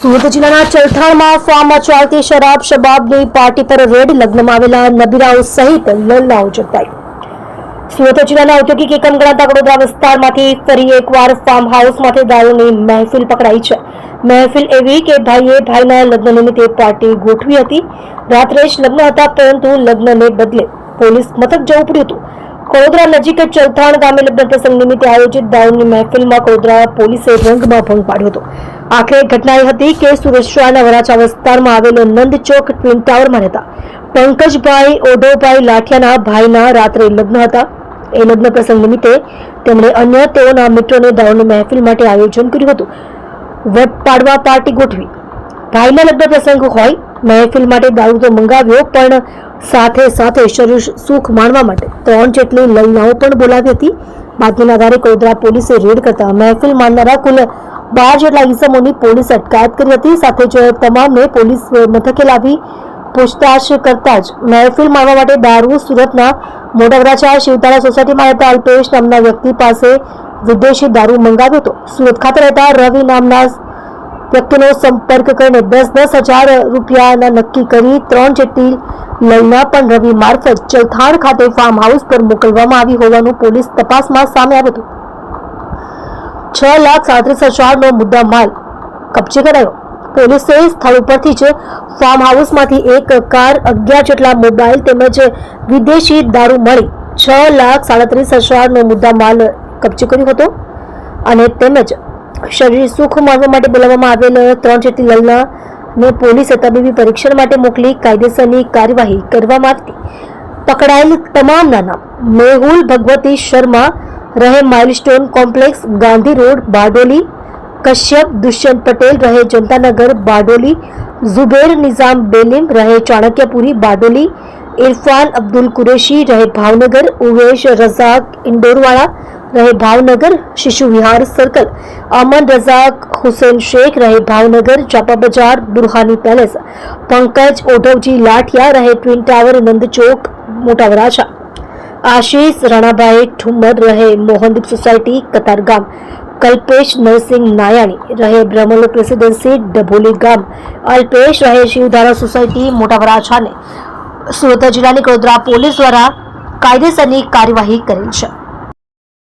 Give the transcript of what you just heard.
સુરત જિલ્લાના ચલથાણમાં ફાર્મમાં ચાલતી શરાબ શબાબની પાર્ટી પર રેડ લગ્નમાં આવેલા નબીરાઓ સહિત લલ્લાઓ ઝડપાઈ સુરત જિલ્લાના ઔદ્યોગિક એકમ ગણાતા વડોદરા વિસ્તારમાંથી ફરી એકવાર ફાર્મ હાઉસમાંથી દારૂની મહેફિલ પકડાઈ છે. મહેફિલ એવી કે ભાઈએ ભાઈના લગ્ન નિમિત્તે પાર્ટી ગોઠવી હતી. રાત્રે જ લગ્ન હતા, પરંતુ લગ્નને બદલે પોલીસ મથક જવું પડ્યું હતું. વડોદરા નજીક ચૌથાણ ગામે લગ્ન પ્રસંગ નિમિત્તે આયોજિત દારૂની મહેફિલમાં વડોદરા પોલીસે રંગમાં ભંગ પાડ્યો હતો. આખરે ઘટના એ હતી કે સુરેશવાના વરાછા વિસ્તારમાં આવેલો નંદ ચોક ટ્વિન ટાવરમાં રહેતા પંકજભાઈ ઓઢવભાઈ લાઠિયાના ભાઈના રાત્રે લગ્ન હતા. એ લગ્ન પ્રસંગ નિમિત્તે તેમણે અન્ય તેઓના મિત્રોને દારૂની મહેફિલ માટે આયોજન કર્યું હતું. વટ પાડવા પાર્ટી ગોઠવી. ભાઈના લગ્ન પ્રસંગ હોય, મહેફિલ માટે દારૂ તો મંગાવ્યો, પણ સાથે સાથે શરીર સુખ માણવા માટે ત્રણ જેટલી લલનાઓ પણ બોલાવી હતી. બાતમીના આધારે કોદરા પોલીસે રેડ કરતા મહેફિલ માણનારા કુલ બાર જેટલા ઇસમોની પોલીસ અટકાયત કરી હતી. સાથે જ તમામને પોલીસ મથકે લાવી પૂછતાછ કરતા જ મહેફિલ માણવા માટે દારૂ સુરતના મોટા શિવતારા સોસાયટીમાં રહેતા અલ્પેશ નામના વ્યક્તિ પાસે વિદેશી દારૂ મંગાવ્યો હતો. સુરત ખાતે રહેતા રવિ નામના વ્યક્તિનો સંપર્ક કરીને દસ દસ હજાર રૂપિયાના નક્કી કરી ત્રણ જેટલી લૈના પણ રવિ મારફત ચલથાણ ખાતે ફાર્મ હાઉસ પર મોકલવામાં આવી હોવાનું પોલીસ તપાસમાં સામે આવ્યું હતું. છ લાખ સાડત્રીસ હજારનો મુદ્દા માલ કબજે કરાયો. પોલીસે સ્થળ ઉપરથી જ ફાર્મ હાઉસમાંથી એક કાર અગિયાર જેટલા મોબાઈલ તેમજ વિદેશી દારૂ મળી છ લાખ સાડત્રીસ હજારનો મુદ્દા માલ કબજે કર્યો હતો અને તેમજ શરીર સુખ માણવા માટે બોલાવવામાં આવેલ ત્રણ જેટલી લલના ને પોલીસે તબીબી પરીક્ષણ માટે મોકલી કાયદેસરની કાર્યવાહી કરવામાં આવી પકડાયેલ તમામના નામ મેહુલ ભગવતી શર્મા રહે milestone complex, Gandhi road, Bardoli. Kashyap, Dushyant Patel રહે જનતાનગર, બારડોલી. ઝુબેર નિઝામ બેલીમ રહે ચાણક્યપુરી, બારડોલી. ઇરફાન અબ્દુલ કુરેશી રહે ભાવનગર. ઉવેશ રઝાક, ઇન્દોરવાળા. રહે ભાવનગર શિશુ વિહાર સર્કલ અમન રઝાક હુસેન શેખ રહે ભાવનગર ચાપા બજાર બુરહાની પેલેસ પંકજ ઓઢવજી લાઠિયા રહે ટ્વિન ટાવર નંદ ચોક મોટા વરાછા આશીષ રાણાભાઈ ઠુમ્મર રહે મોહનદીપ સોસાયટી કતારગામ કલ્પેશ નરસિંહ નાયાણી રહે બ્રહ્મલોક રેસિડેન્સી ડભોલી ગામ અલ્પેશ રહે શિવધારા સોસાયટી મોટા વરાછાને સુરત જિલ્લાની કડોદરા પોલીસ દ્વારા કાયદેસરની કાર્યવાહી કરેલ છે